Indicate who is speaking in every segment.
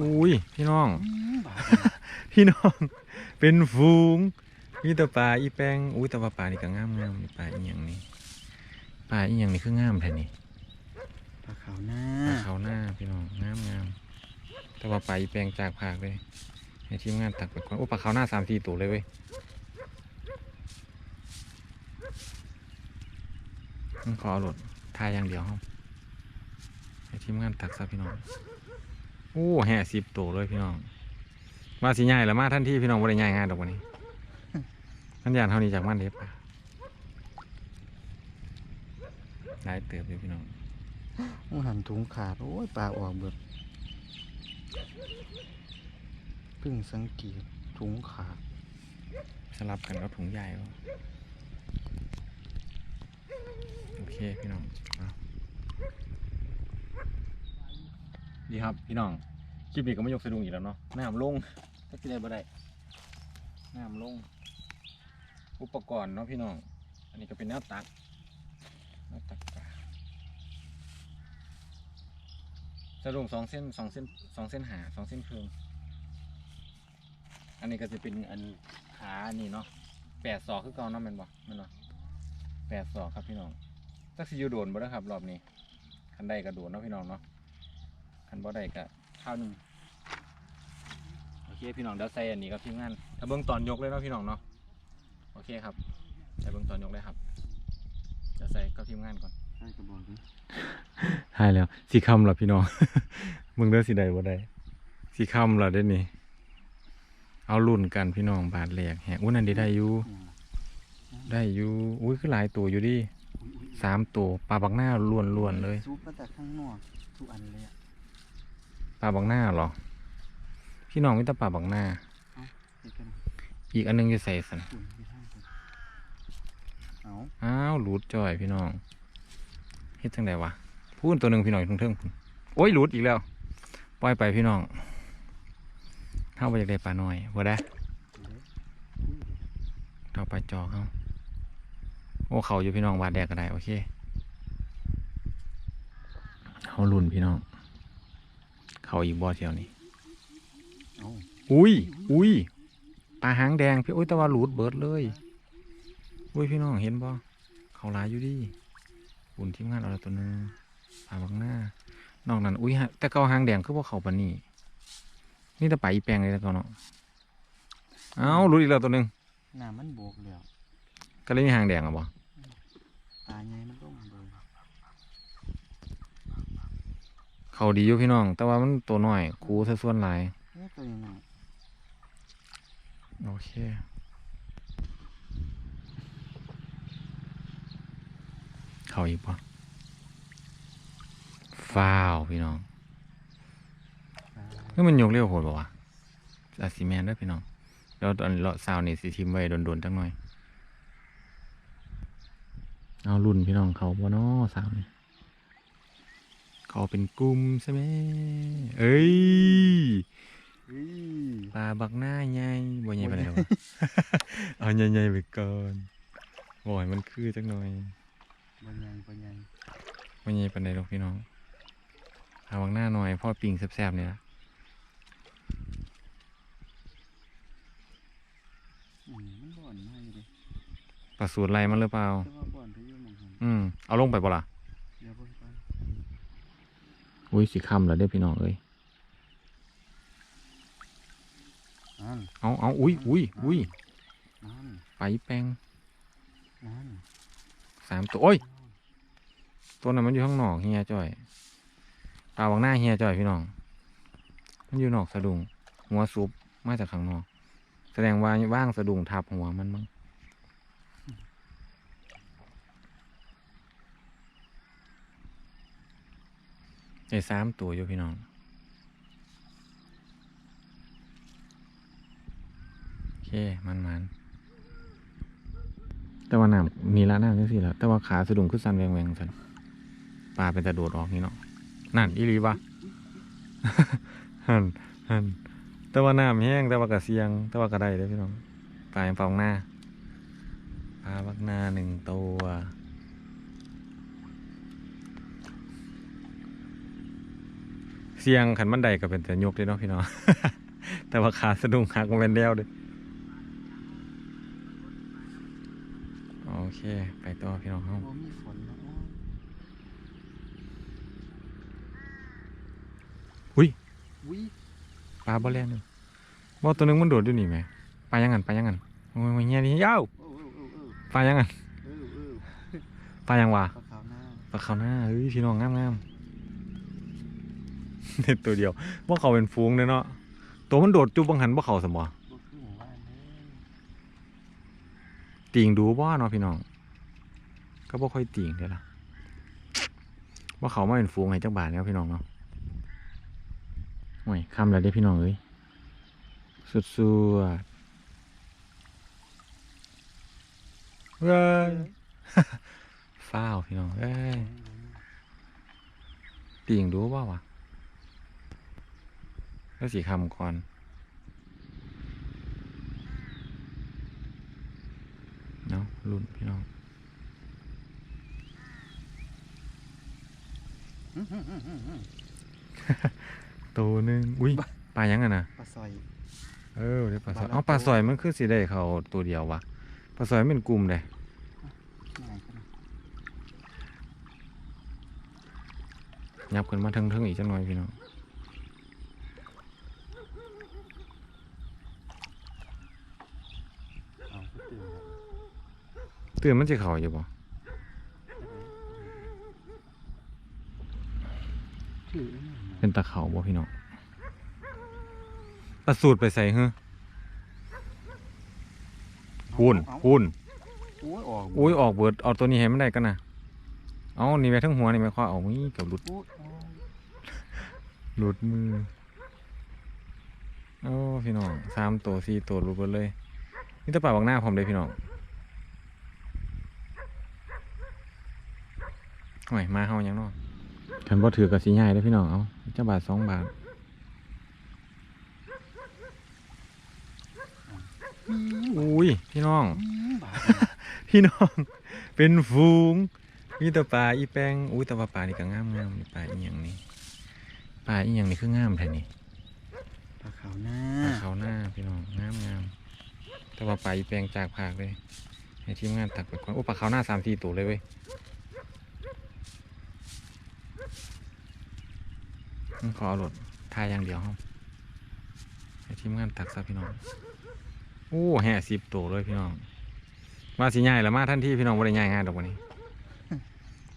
Speaker 1: อุ้ยพี่น้อง
Speaker 2: อืมบาด
Speaker 1: พี่น้อง เป็นฝูงมีแต่ปลาอีแปงอุ้ยแต่ว่าปลานี่ก็งามงามปลาอีหยังนี่ปลาอีหยังนี่คืองามแท้นี่
Speaker 2: ปลาขาวหน้า
Speaker 1: ปลาเขาวหน้าพี่น้องงามงามแต่ว่าปลาอีแปงจากภาคเลยให้ทีมงานตักไปก่อนโอ้ปลาเขาวหน้าสามสี่ตัวเลยเว้ยมันขอเอาโหลดทายอย่างเดียวครับให้ทีมงานตักซะพี่น้อง โอ้แห่สิบตัวเลยพี่น้องมาสีใหญ่แล้วมาท่านที่พี่น้องบริใหญ่งานดอกวันนี้ท่านยานเท่านี้จากมันเด็บปะได้เติบอยู่พี่น้อง
Speaker 2: ต้องหันถุงขาด โอ้ยปลาออกเบิดเพิ่งสังเกตถุงขาด
Speaker 1: สลับกันกับถุงใหญ่เอาโอเคพี่น้องเอา ดีครับพี่น้อง คลิปนี้ก็ไม่ยกสะดุ้งอีกแล้วเนาะน้ำลงถ้ากินได้บ่ได้น้ำลง อุปกรณ์เนาะพี่น้อง อันนี้ก็เป็นแนวตักแนวตักปลาสะดุ้งสองเส้นสองเส้นสองเส้นหาสองเส้นครึ่งอันนี้ก็จะเป็นอันขาอันนี้เนาะแปดศอกคือเก่าเนาะแมันบ่แมันเนาะแปดศอกครับพี่น้องตักสิยูโดนบ่ได้ครับ รอบนี้คันได้ก็โดนเนาะพี่น้องเนาะ คันบ่ได้ก็ข้าวหนึ่งโอเคพี่น้องเดี๋ยวใส่อันนี้ครับทีมงานถ้าเบิ่งตอนยกเลยเนาะพี่น้องเนาะโอเคครับใส่เบิ่งตอนยกเลยครับเดี๋ยวใส่กับทีมงานก่อน
Speaker 2: ใช่กระบอกนี้
Speaker 1: ใช่แล้วสีคำเหรอพี่น้อง มึงเด้อสีใดบ่ได้สีคำเหรอเด้นี่เอารุ่นกันพี่น้องบาทแหลกแหกอุ้ยนั่นดีได้อยู่ได้อยู่อุ้ยคือหลายตัวอยู่ดิสามตัวปลาบักหน้าล้วนๆเลย
Speaker 2: ซุปมาจากข้างนอกทุกอันเลยอะ
Speaker 1: ปลาบักหน้าเหรอ พี่น้องมิตรปลาบักหน้า
Speaker 2: นี่กัน
Speaker 1: อีกอันหนึงจะใส่สัน
Speaker 2: ฝุ่นไม่ใช่กันเอา
Speaker 1: อ้าวหลุดจ่อยพี่น้องเฮ็ดจังไดวะพูดตัวหนึ่งพี่น้องอยู่ตรงเทิงพุ่นโอ้ยหลุดอีกแล้ว ปล่อยไปพี่น้องเข้าไปจากได้ปลาน้อยบ่ได้
Speaker 2: เดี๋ยว
Speaker 1: เอาไปจอเขาโอ้เขาอยู่พี่น้องวาดแดกก็ได้โอเคเขาลุ่นพี่น้อง เขาอีกบ่อเที่ยวนี้
Speaker 2: เอา
Speaker 1: อุ้ย อุ้ย ปลาหางแดงพี่อุ้ยแตะวันหลุดเบิดเลย อุ้ยพี่น้องเห็นบ่เขาหลายอยู่ดิบุญทีมงานเอาละตัวหนึงปลาบักหน้านอกนั้นอุ้ยฮะแต่เกาหางแดงคือพวกเขาปานนี่นี่แต่ปลาอีแปลงเลยแต่เกาเนาะเอ้าหลุดอีกแล้วตัวหนึง
Speaker 2: น้ำมันโบกแล้ว
Speaker 1: ก็เลยมีหางแดงอะบ่
Speaker 2: ตาใหญ่มันต้องเบิด
Speaker 1: เขาดีอยู่พี่น้อง แต่ว่ามันตัวน้อยคูซะส่วนหลาย
Speaker 2: เอ๊ะตัวยังไง
Speaker 1: โอเคเขาอีกปะฟ้าวพี่น้องเฮ้ยมันยกเร็วโหดบ่วะอาซีแมนด้วยพี่น้องเดี๋ยวตอนเลาะซาวนี่สิทิมไว้โดนๆจังหน่อย เอารุ่นพี่น้องเขาบ่เนาะซาวนี่ เขาเป็นกลุ่มใช่ไหมเอ้ย
Speaker 2: เฮ้ย
Speaker 1: ปลาบักหน้าใหญ่บ่ใหญ่ปานใดหรอวะเอาใหญ่ๆไปก่อนบ่ให้มันคือจักหน่อย
Speaker 2: บนยังบนยัง
Speaker 1: บ่ใหญ่ปานใดหรอกพี่น้องปลาบักหน้าหน่อยพ่อปิ่งแซ่บๆนี่ล่ะ
Speaker 2: อืมมันบ่อนมากเลยดิ
Speaker 1: ปลาสูตรไรมันหรือเปล่า
Speaker 2: แต่ว่าบ่อนที่อยู่หมองหัน
Speaker 1: อืม เอาลงไปบ่ล่ะ
Speaker 2: เดี๋ยวเบิ่งก่อน
Speaker 1: อุ้ยสิค่ำแล้วเด้อพี่น้องเอ้ย
Speaker 2: นั่น
Speaker 1: เอาเอาอุ้ยอุ้ยอุ้ย
Speaker 2: นั่น
Speaker 1: ไปแปง
Speaker 2: นั่น
Speaker 1: สามตัวโอ้ยตัวนั้นมันอยู่ข้างนอกเฮียจ้อยปลาบักหน้าเฮียจ้อยพี่น้อง มันอยู่นอกสะดุ้งหัวซุปมาจากข้างนอก แสดงว่าว่างสะดุ้งทับหัวมันมั้ง ไอ้สามตัวอยู่พี่น้องโอเคมันมันแต่ว่าน้ำมีละน้ำจังสิแล้วแต่ว่าขาสะดุ้งขึ้นสันแวงแวงสันปลาเป็นตะโดดออกนี่เนาะนั่นอีหลีวะหันหันแต่ว่าน้ำแห้งแต่ว่ากระเสียง แต่ว่ากระไดเด้พี่น้องปลายังฟองหน้าปลาบักหน้าหนึ่งตัว เสียงขันบันไดก็เป็นแต่ยกเลยเนาะพี่น้อง แต่ว่าขาสะดุ้งหักมันเป็นแล้วเด้อโอเค ไปต่อพี่น้องเฮา
Speaker 2: บ่มีฝนเนาะ
Speaker 1: อุ้ย
Speaker 2: อุ้ย
Speaker 1: ปลาบ่แล่นเลยบ่ตัวหนึงมันโดดอยู่นี่แหมปลายังงันปลายังงันโอ้ยเฮียนี่ยาว
Speaker 2: โอ้เออเออเออ
Speaker 1: ปลายังงัน
Speaker 2: เออเออ
Speaker 1: ปลายังวะ
Speaker 2: ปลาขาวหน้า
Speaker 1: ปลาเขาวหน้าเฮ้ยพี่น้องงามงาม เด็ดตัวเดียวว่าเขาเป็นฟูงเลยเนาะตัวมันโดดจุบบังหันว่าเขาสมบ่
Speaker 2: บ่คือ
Speaker 1: ติงดูว่าเนาะพี่น้อง ก็บ่ค่อยติงเด้ล่ะว่าเขาไมาเป็นฟูงให้จักบาทแล้วพี่น้องเนาะโอ้ยคำแล้วเด้พี่น้องเอ้ยสุดสุดเว้ยฟ้าวพี่น้องเอ้ยติงดูว่าวะ แล้วสีคำก่อนเนาะรุ่นพี่น้อง
Speaker 2: อื้อหืออื้อหืออื้อ
Speaker 1: ตัวหนึงอุ้ยปลายังไงนะ
Speaker 2: ปลาซอย
Speaker 1: เออเดี๋ยวปลาซอย
Speaker 2: ปลาละ
Speaker 1: เอ้าปลา
Speaker 2: ตัว
Speaker 1: ซอยมันคือสีได้เขาตัวเดียววะปลาซอยมันเป็นกลุ่มเลย
Speaker 2: ง่ายกันนะ
Speaker 1: ยับขึ้นมาเทิงๆอีกจังหน่อยพี่น้อง
Speaker 2: เอาก็ตื่นแล้ว
Speaker 1: ตื่นมันจะเข่าอยู่บ่
Speaker 2: ถือไอ้นั่นน่ะ
Speaker 1: เป็นตะเข่าบ่พี่น้องตะสูตรไปใส่เฮ้อคูณ
Speaker 2: เอา
Speaker 1: คูณ
Speaker 2: โอ้ยออก
Speaker 1: อุ้ยออกเบิดเอาตัวนี้ให้มันได้กันนะเอานี่แม่ทั้งหัวนี่แม่ข้อเอางี้กับหลุด
Speaker 2: โอ้ยโอ้ย
Speaker 1: หลุดมือโอ้พี่น้องสามตัวสี่ตัวหลุดหมดเลยนี่ตะป่าบักหน้าผมเลยพี่น้อง โอ้ยมาเฮายังเนาะคันบ่ถือกับสีใหญ่เลยพี่น้องเอาจะบาทสองบาทอุ้ยพี่น้อง
Speaker 2: อื้อบาด
Speaker 1: พี่น้อง เป็นฟูงมีแต่ปลาอีแปงอุ้ยแต่ว่าปลานี่ก็งามงามนี่ปลาอีหยังนี่ปลาอีหยังนี่คืองามแท้นี่
Speaker 2: ปลาขาวหน้า
Speaker 1: ปลาเขาวหน้าพี่น้องงามงามแต่ว่าปลาอีแปงจากภาคเลยให้ทีมงานตักไปก่อนโอ้ปลาเขาวหน้าสามสี่ตัวเลยเว้ยอืม ขอเอารถทายอย่างเดียวครับให้ทีมงานตักซะพี่น้องโอ้แห่สิบตัวเลยพี่น้อง มาสิใหญ่แล้วมาท่านที่พี่น้องบ่ได้ใหญ่ง่ายดอกวันนี้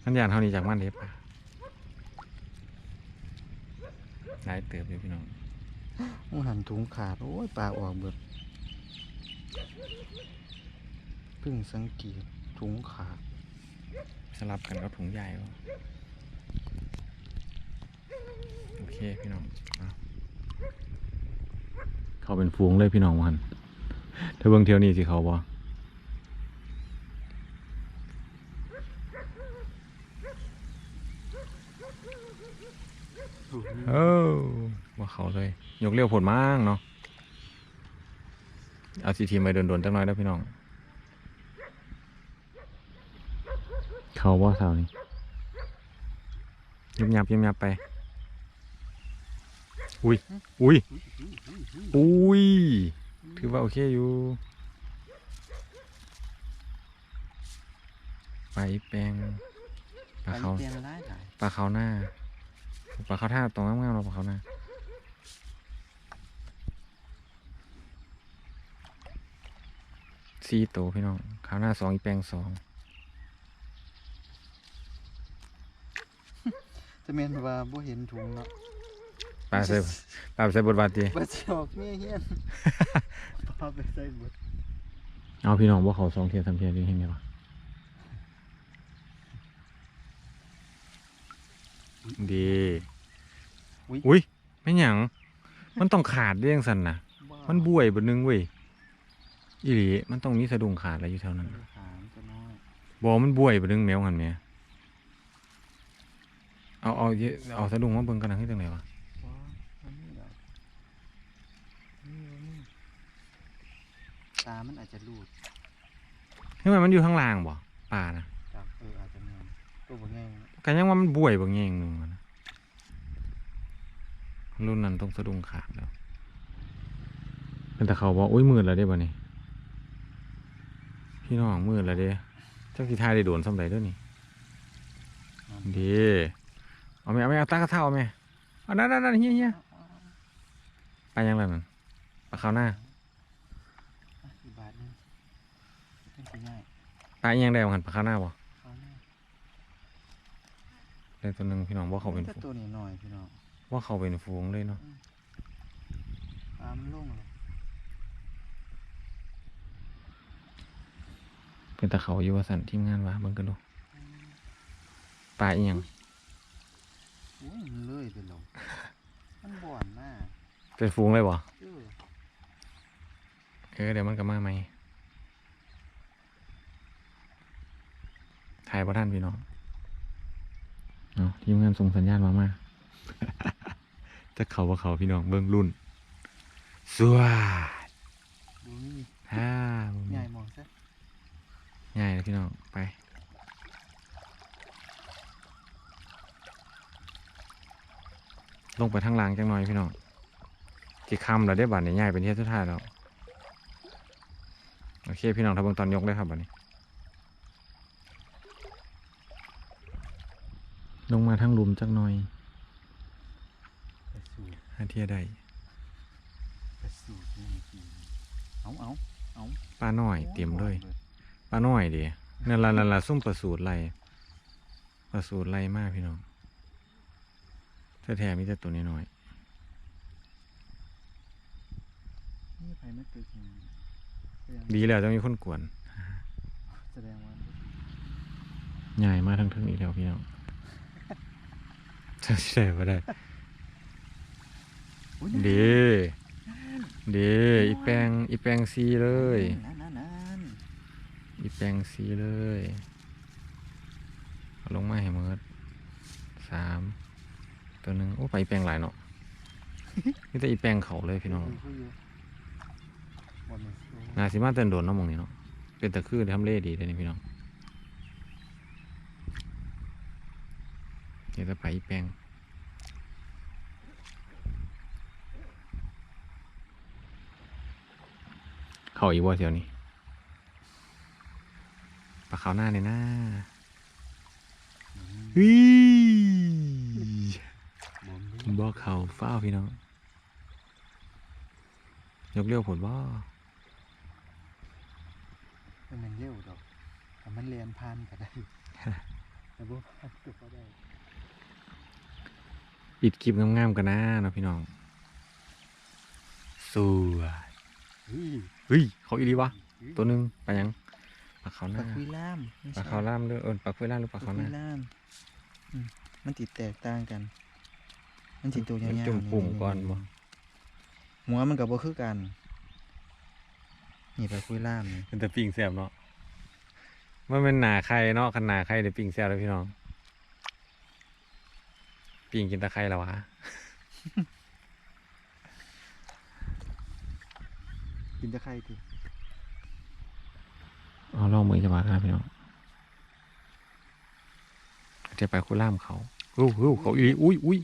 Speaker 1: ท่านยานเท่านี้จากมันเด็บปะหลายเติบอยู่พี่น้อง
Speaker 2: โอ้หันถุงขาด โอ้ยปลาออกเบิดเพิ่งสังเกตถุงขาด
Speaker 1: สลับกันกับถุงใหญ่วะโอ เคพี่น้องเขาเป็นฟูงเลยพี่น้องวันถ้าเบิ่งเที่ยวนี้สิเขาบ่เออว่าเขาเลย ยกเลี้ยวผลมั่งเนาะเอาสีทีมไปโดนๆจังน้อยแล้วพี่น้อง เขาว่าเสานี่ยับยับยับยับไป อุ้ยอุ้ยอุ้ยถือว่าโอเคอยู่ไปแปลงปลาเขา
Speaker 2: เตียนร้ายหลาย
Speaker 1: ปลาเขาหน้าปลาเขาท่าตรงงามๆเราปลาเขาหน้าสี่ตัวพี่น้องขาวหน้าสองอีแปลงสอง
Speaker 2: จะเมนว่าบ่เห็นถุงเนาะ
Speaker 1: ปลาใส่ปลาใส่บทบาทดี
Speaker 2: บ่สิออกเมียเฮียนปลาไปใส่เบิด
Speaker 1: เอาพี่น้องว่าเขาสองเทียร์สามเทียร์ดีเห็นไหมวะดี
Speaker 2: อุ๊ย
Speaker 1: อุ้ยไม่หยังมันต้องขาดเรื่องสันนะมันบวยบนนึงเว้ยอีหลีมันต้องมีสะดุ้งขาดอะไรอยู่แถวนั้น
Speaker 2: ขามก็น้อย
Speaker 1: บอกมันบวยบนนึงแมวหันเมียเอาเอาเยอะเอาสะดุ้งมาเบิ่งกันนะที่ตรงไหนวะ
Speaker 2: ว้าอันนี้เหรอนี่วะนี่ ตา มันอาจจะรูด
Speaker 1: ทำไมมันอยู่ข้างล่างบ่ป่านะ
Speaker 2: จากเอออาจจะแม่นตัวบ่แง่ง
Speaker 1: กันยังว่ามันบวยบางแง่งหนึงอะนะรุ่นนั้นต้องสะดุ้งขาดแล้วเป็นแต่เขาบอกอุ้ยมืดแล้วเด้บ่นี่พี่น้องมืดแล้วเด้เจ้ากีทายได้โดนสำไรเด้วยนี่ดีเอาไหมเอาไหมเอาตากระเท่าเอาไหมเอานั่นนั่นนั่นเฮียเฮียไปยังไงมันปลาขาวหน้า
Speaker 2: อะอีกบาทหนึง เป็นสิง่าย
Speaker 1: ปลาอีหยังได้ของหันปลาขาวหน้าบ่
Speaker 2: เขาหน้า
Speaker 1: ได้ตัวหนึ่งพี่น้องว่าเขาเป็น
Speaker 2: แต่
Speaker 1: ฝูง
Speaker 2: ตัวนี้หน่อยพี่น้อง
Speaker 1: ว่าเขาเป็นฝูงเลยเนาะ
Speaker 2: ปลามันลงเลย
Speaker 1: เป็นตะเขาอยู่ว่าสันทีมงานวะเบิ่งกันดูปลาอีหยัง
Speaker 2: โอ้ยมันเลื่อยไปลงมันบ่อนมาก
Speaker 1: เป็นฝูงเลยบ่
Speaker 2: เออ
Speaker 1: เออเดี๋ยวมันก็มาใหม่ ถ่ายพระท่านพี่น้องเนาะทีมงานส่งสัญญาณมามาจะเขาว่าเขาพี่น้องเบิ่งรุ่นสวาด
Speaker 2: ดูนี่
Speaker 1: ฮ่า
Speaker 2: ใหญ่มองซะ
Speaker 1: ง่ายเลยพี่น้องไปลงไปทางล่างจังหน่อยพี่น้องกี่คำเราได้บัตรใหญ่เป็นเที่ยวสุดท้ายแล้ว โอเค พี่น้องทำเบิ่งตอนยกเลยครับบัดนี้ ลงมาทางหลุมจักหน่อย
Speaker 2: กระสูด
Speaker 1: หาเที่ยได้
Speaker 2: กระสูดนี่จริงเอาเอาเอา
Speaker 1: ปลาน้อยเต็มเลยปลาน้อยดินั่นละนั่นละซุ่มประสูตรไรประสูตรไรมากพี่น้องแท้ๆมีแต่ตัวน้อย
Speaker 2: นี่ไปไม่ตึกนี่แสดง
Speaker 1: ๆดีแล้วจะมีคนกวน
Speaker 2: แสดงว่า
Speaker 1: ใหญ่มาทั้งทึงอีกแล้วพี่น้องจะ ใช่ว่าได้
Speaker 2: อุ๊ย
Speaker 1: เดีเดีอีแปลงอีแปลงซีเลย
Speaker 2: นั่นนั่นนั่น
Speaker 1: อีแปลงซีเลยเอาลงมาให้หมืดสามตัวหนึ่งโอ้ไปอีแปลงหลายเนาะนี่แต่อีแปลงเขาเลยพี่น้อง
Speaker 2: คุยคุยอยู่บ่แม่นโซ่
Speaker 1: นาสิมาเต้นโดนเนาะหมองนี้เนาะเป็นตะคือทำเลดีเลยนี่พี่น้อง เดี๋ยวจะไปอีแปลงเขาอีกว่าเสียวนี่ปลาขาวหน้าเนี่ยนะ
Speaker 2: อืม
Speaker 1: วิ
Speaker 2: บ่มี
Speaker 1: บ่เขาเฝ้าวพี่น้องยกเลี้ยวผลบ่
Speaker 2: ไม่แมันเร็วดอกแต่มันเรียนพันก็ได้แต่บ่พันก็บ่ได้
Speaker 1: ปิดคลิปงามๆกันนะเนาะพี่น้องสวย
Speaker 2: เฮ้ย
Speaker 1: เฮ้ยเขาอีรีวะ
Speaker 2: เฮ้ย
Speaker 1: ตัวหนึ่งปลาหยังปลาขาวห
Speaker 2: ป
Speaker 1: น้า
Speaker 2: ลาคุยล่ามไม่
Speaker 1: ปลา
Speaker 2: ใช่
Speaker 1: ขาวล่ามหรือเออปลาคุยล่ามหรือป
Speaker 2: ป
Speaker 1: ลา
Speaker 2: ลา
Speaker 1: ขาวห
Speaker 2: คุ
Speaker 1: น้าย
Speaker 2: ล่ามอืมมันติดแตกต่างกัน มันติดตัวยาว
Speaker 1: มัน
Speaker 2: ๆ
Speaker 1: จุ่มปุ่มก่อนบ่
Speaker 2: หัวมันกับบ่คือกันนี่ปลาคุยล่ามนี่
Speaker 1: เป็นแต่ปิ่งแซ่บเนาะมันเป็นหนาไข่เนาะคันหนาไข่เดี๋ยวปิ่งแซ่บเลยพี่น้อง ปิ่งกินตะไคร้แล้ววะ
Speaker 2: กินตะไคร้ที
Speaker 1: เอาลองมือจะมาครับพี่น้องจะไปคุยล่ามเขาอู้หูเขาอีรีอุ้ยอุ้ย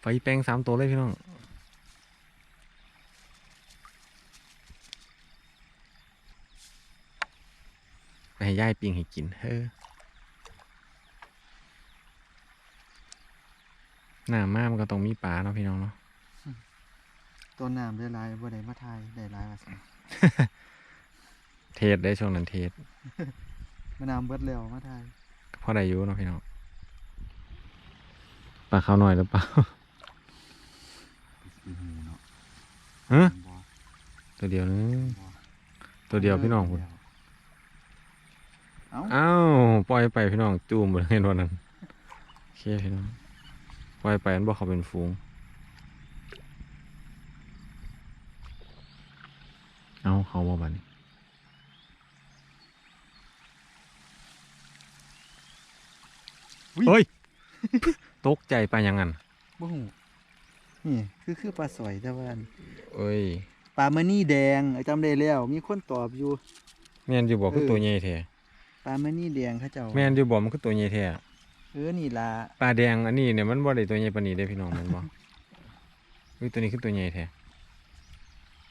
Speaker 1: ไปแปลงสามตัวเลยพี่น้องไปให้ย่ายปิงให้กินเฮ้อ หน้ามากมันก็ต้องมีปลาเนาะพี่น้องเนาะ
Speaker 2: ต้นน้ำได้หลายบ่ได้มาทายได้หลายว่าซั่น
Speaker 1: เทศได้ช่วงนั้นเทศ
Speaker 2: มะนาวเบิดแล้วมาทาย
Speaker 1: ก็พอได้อยู่เนาะพี่น้องปลาข้าวหน่อยหรือเปล่า
Speaker 2: เนาะ
Speaker 1: ฮะ
Speaker 2: บ่
Speaker 1: ตัวเดียวนึง
Speaker 2: บ่
Speaker 1: ตัวเดียวพี่น้องคุณ
Speaker 2: เอ้า
Speaker 1: อ้าวปล่อยไปพี่น้องจูมไปเห็นวันนั้นโอเคพี่น้อง ปล่อยไปอันบอกเขาเป็นฟูง เอาเขาบอกบัดน
Speaker 2: อุ๊ย
Speaker 1: เฮ้ย ตกใจไปยังงั้น
Speaker 2: บ่ฮู้นี่คือคือปลาสอยแต่ว่า
Speaker 1: เอ้ย
Speaker 2: ปลามะนี่แดงเอ้ยจำได้แล้ว มีคนตอบอยู่
Speaker 1: แม่นอยู่บอกคือ
Speaker 2: เออ
Speaker 1: ตัวใหญ่แท้
Speaker 2: ปลามะนี่แดงเขาเจ้า
Speaker 1: แม่นอยู่บอกมันคือตัวใหญ่แท้
Speaker 2: เอออนี่ล่ะ
Speaker 1: ปลาแดงอันนี้เนี่ยมันบ่ได้ตัวใหญ่ปานนี้เด้พี่น้องแม่นบ่อุ้ยตัวนี้คือตัวใหญ่แท้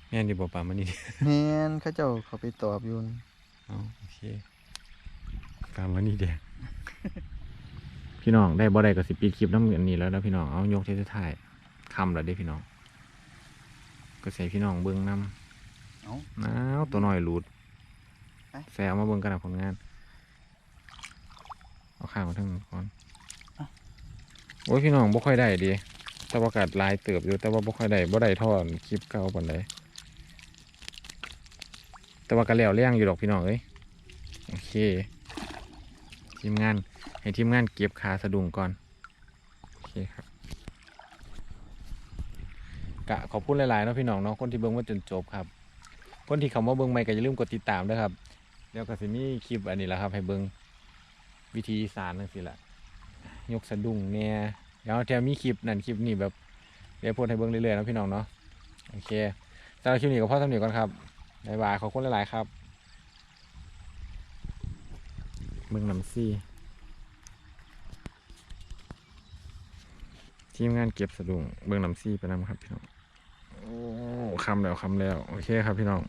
Speaker 1: แม่นอยู่บ่ปลามันนี่
Speaker 2: แม่นเขาเจ้าเขาไปตอบอยู่น
Speaker 1: เอาโอเคปลามันนี่แดงพี่น้องได้บ่ได้ก็สิปิดคลิปน้ำอันนี้แล้วนะพี่น้องเอายกเทสถ่ายคำแล้วเด้พี่น้อง ก็ใส่พี่น้องเบิ่งนำ
Speaker 2: เอ้า
Speaker 1: อ้าวตัวน้อยหลุด
Speaker 2: ไป
Speaker 1: แซวมาเบิ่งกันนะผลงาน เอาข้างมาทั้งก่อนโอ้ยพี่น้องบ่ค่อยได้ดีแต่ว่ากัดลายเติบอยู่แต่ว่าบ่ค่อยได้บ่ได้ทอดคลิปเก่าปานใดแต่ว่าก็แล้วเลี้ยงอยู่ดอกพี่น้องเอ้ยโอเค ทีมงานให้ทีมงานเก็บขาสะดุ้งก่อนโอเคครับกะขอบคุณหลายๆเนาะพี่น้องเนาะคนที่เบิ่งมาจนจบครับ คนที่เขามาเบิ่งใหม่ก็อย่าลืมกดติดตามด้วยครับเดี๋ยวก็สิมีคลิปอันนี้แหละครับ ให้เบิ่ง วิธีอีสานจังซี่แหละยกสะดุ้งเนี่ยเดี๋ยวแถมมีคลิปนั่นคลิปนี้แบบเดี๋ยวพสต์ให้เบิ่งเรื่อยๆนะพี่น้องเนาะโอเคสำหรับคลิปนี้ก็พอสำเนียก่อนครับบ๊ายบายขอบคุณหลายๆครับเบิ่งน้ำซี่ทีมงานเก็บสะดุ้งเบิ่งน้ำซี่ไปนำครับพี่น้องโอ้คำแล้วคำแล้ว โอเคครับพี่น้อง